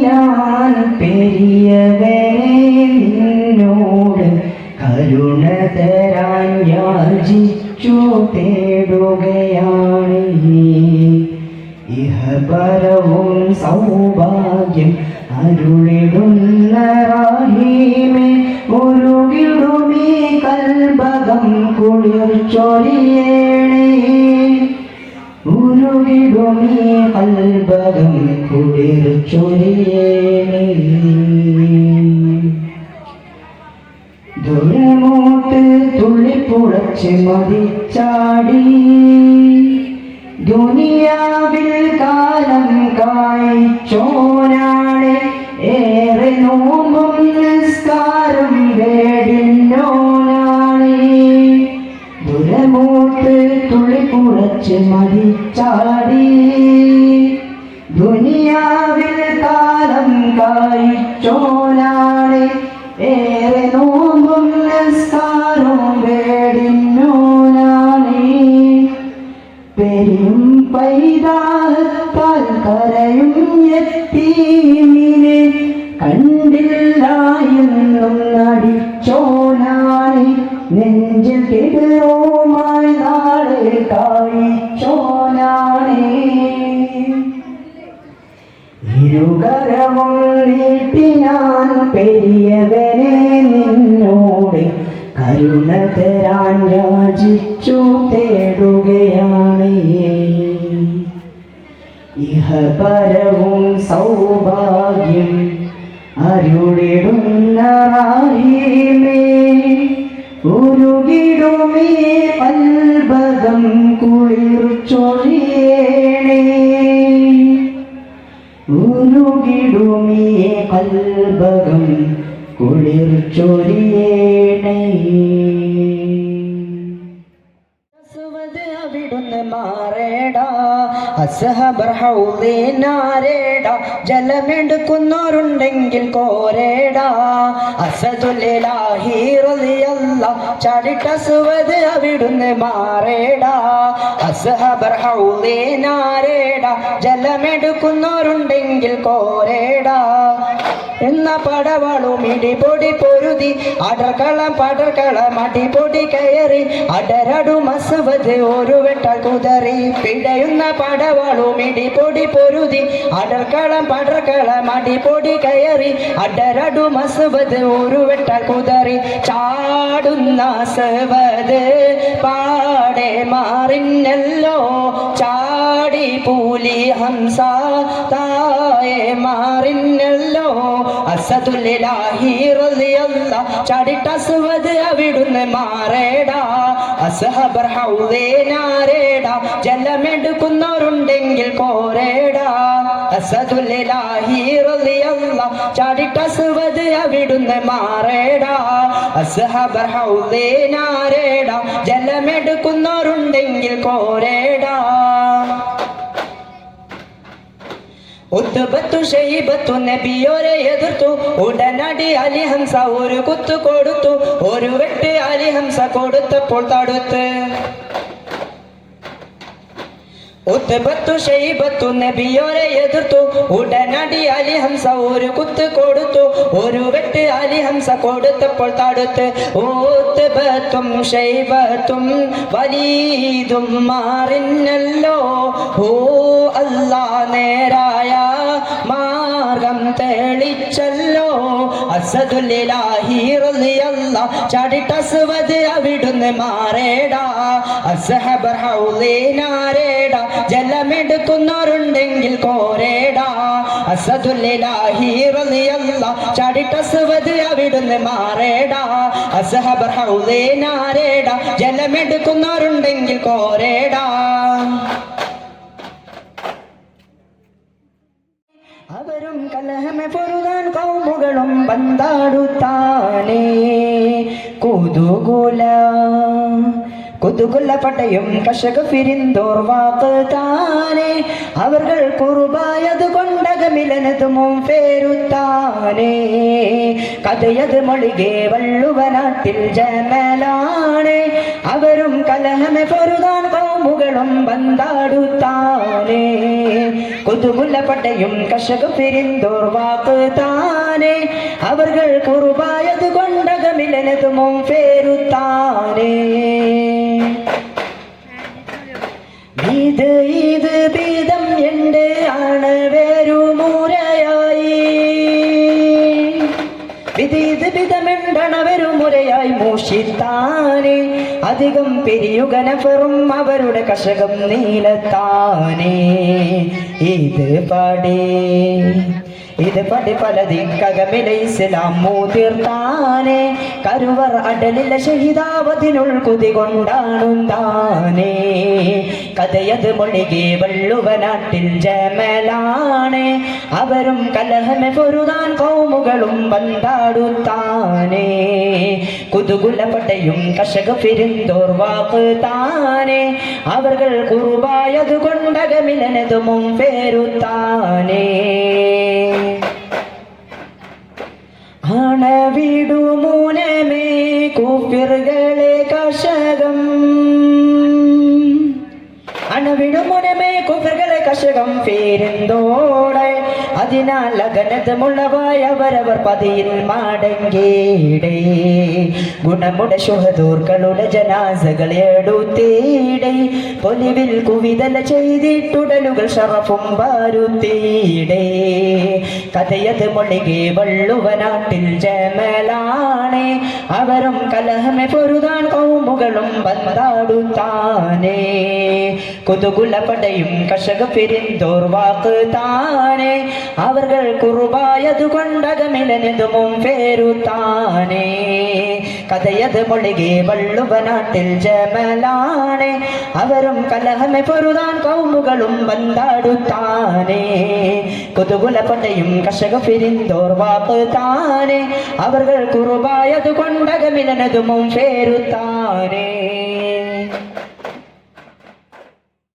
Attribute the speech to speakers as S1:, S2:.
S1: ഞാൻ പെരിയവനെ നിന്നോട് കരുണ തരാൻ യാചിച്ചു തേടുകയാണ് ഇഹപരവും സൗഭാഗ്യം അരുളിടുന്ന റാഹീമേ മുരുകിടുമീ കൽഭകം കുളിർ ചൊരിയേണേ ദുരമോട്ട് തുള്ളിപ്പുളച്ച് മതിച്ചാടി. ദുനിയാവിൽ കാലം കായ്ച്ചോനാണ് ദുരമോട്ട് തുള്ളിപ്പുളച്ച് മതിച്ചാടി ദുനിയാവിൽ കാലം കായ്ച്ചോനാണ് ഏറെ നോമ്പും നെഞ്ചിൽ കിടറുമായി നാളെ കായ്ച്ചോനാണ് ഇരുകരവും നീട്ടിനാൻ പെരിയവനെ നിന്നോട് കരുണ തരാൻ യാചിച്ചു തേടുകയാണ്. ഇഹപരവും സൗഭാഗ്യം അരുളിടുന്ന റാഹീമേ ഉരുകിടുമേ അൽബകം കുളിർച്ചൊഴിയേണേ. ഉരുകിടുമേ കൽബകം കുളിർ അസഹബർ ഹൗലേനാരേടാ ജലമെടുക്കുന്നവരുണ്ടെങ്കിൽ കോരേടാ. അസദുല്ലാഹി റളിയല്ല ചാടിട്ട സുവത് അവിടുന്ന് മാറേടാ. അസഹബർ ഹൗലേനാരേടാ ജലമെടുക്കുന്നവരുണ്ടെങ്കിൽ കോരേടാ. എന്ന പടവളും ഇടിപൊടി പൊരുതി അടർക്കളം പടർക്കളം അടിപൊടി കയറി അടരടു മസുവത് ഒരു വെട്ട കുതറി പിടയുന്ന പടവളും ഇടിപൊടി പൊരുതി. അടർക്കളം പടർക്കളം അടിപൊടി കയറി. അടരടു മസുവത് ഒരു വെട്ട കുതറി. ചാടുന്ന സവത് പാടെ മാറിന്നല്ലോ ചാടി പൂലി ഹംസ തായെ മാറിന്നല്ലോ അസദുല്ലാഹി റളിയല്ല. അവിടുന്ന് മാറേടാ. അസഹബർ ഹൗവേനാരേടാ ജലമെടുക്കുന്നവരുണ്ടെങ്കിൽ കോരേടാ. അസദുല്ലാഹി റളിയല്ല. ചാടിട്ട സുവദ് അവിടുന്ന് മാറേടാ. അസഹബർ ഹൗവേനാരേടാ ജലമെടുക്കുന്നവരുണ്ടെങ്കിൽ കോരേടാ. ഉത്തുബത്തു ഷെയ്ബത്തു നബിയോരെ എതിർത്തു. ഉടനടി അലിഹംസ ഒരു കുത്തു കൊടുത്തു. ഒരു വെട്ട് അലിഹംസ കൊടുത്തപ്പോൾ തടുത്ത്. ഉത്തുബത്തു ഷെയ്ബത്തു നബിയോരെ എതിർത്തു. ഉടനടി അലിഹംസ ഒരു കുത്ത് കൊടുത്തു. ഒരു വെട്ട് അലിഹംസ കൊടുത്തപ്പോൾ തടുത്ത്. ഊത്തുബത്തും ഷെയ്ബത്തും വലീതും മാറിന്നല്ലോ ഓ അല്ലാ നേരായ മാർഗം തെളിച്ചല്ലോ. അസദുല്ലാഹി റളിയല്ല ചാടിട്ട സുവദ് അവിടുന്ന് മാറേടാ. അസ്ഹബർ ജലമെടുക്കുന്നവരുണ്ടെങ്കിൽ കോരേടാ. അസദുല്ലാഹി റളിയല്ല ചാടിട്ട സുവദ് അവിടുന്ന് മാറേടാ. അസ്ഹബർ ഹൗലേനാരേടാ ജലമെടുക്കുന്നവരുണ്ടെങ്കിൽ കോരേടാ. അവരും കലഹമെ പൊരുതാൻ കൗമുകളും പന്താടുത്താനേ. കൊതുകുല കൊതുകുല പട്ടയും കർഷക ഫിരിന്തോർ വാക്ക് താനേ. അവർ കുറുബായത് കൊണ്ടക കൊണ്ടകമിലനതുമും പേരുത്താനേ. കഥയത് മൊഴികെ വള്ളുവനാട്ടിൽ ജനലാണ്. അവരും കലഹമെ പൊരുതാൻ കൗമുകളും ബന്ധാടുത്താനേ കുതുമുല്ലപ്പട്ടയും പട്ടയും കർഷക വാക്ക് താനെ. അവർകൾ കുറുപായത് കൊണ്ടകമിലനതുമും പേരുത്താനേ ഇത് ഇത് ഭീതം എന്റെ ആണ് വിധമെണ്ടണ വരുമുരയായി മൂഷിത്താനെ. അധികം പെരിയുകന പെറും അവരുടെ കഷകം നീലത്താനേ. ഇത് പാടേ. ഇത് പടി പലതിക്കകമില ഇസ്ലാം മൂതീർത്താനെ. കരുവർ അടലിലെ ഷഹിദാവതിനുൾ കുതി കൊണ്ടാണുന്താനേ കഥയത് മൊഴികെ വള്ളുവനാട്ടിൽ ജമലാണ്. അവരും കലഹമെ പൊരുതാൻ കോമുകളും ബന്ധാടുത്താനേ കുതുകുലപ്പട്ടയും കഷക പിരിന്തോർ വാക്ക് അവർകൾ കുറുവായതുകൊണ്ടകമിലനതുമും പേരുത്താനേ അണവിടുമൂനമേ കുപ്പിറുകളെ കഷകം അണവിടുമുനമേ കുപ്പിറുകളെ കഷകം പേരെന്തോടെ അതിനാൽ അകനതമുള്ളവായ അവരവർ പതിയിൽ മടങ്ങേടേ ഗുണമുടെ ശുഹദൂർക്കളുടെ ജനാസകളെ എടുത്തേടേ. പൊലിവിൽ കുവിതല ചെയ്തിട്ടുടലുകൾ ഷറഫും വാരുത്തീടേ. കഥയത് മൊഴികെ വള്ളുവനാട്ടിൽ ജമലാണ്. അവരും കലഹമെ പൊരുതാൻ കൗമുകളും കൊതുകുല പടയും കഷക പെരിന്തോർ വാക്ക് താനേ. അവർകൾ കുറുവായത് കൊണ്ടകമിലനതുമും പേരുത്താനേ കഥയത് മൊഴികെ വള്ളുവനാട്ടിൽ ജമലാണ്. അവരും കലഹമെ പൊരുതാൻ കൗമുകളും ബന്ധാടുത്താനേ കുതുകുലപ്പട്ടയും കർഷക പിരിന്തോർ വാപ്പ് താനേ. അവർകൾ കുറുവായത് കൊണ്ടകമിലനതുമും പേരുത്താനേ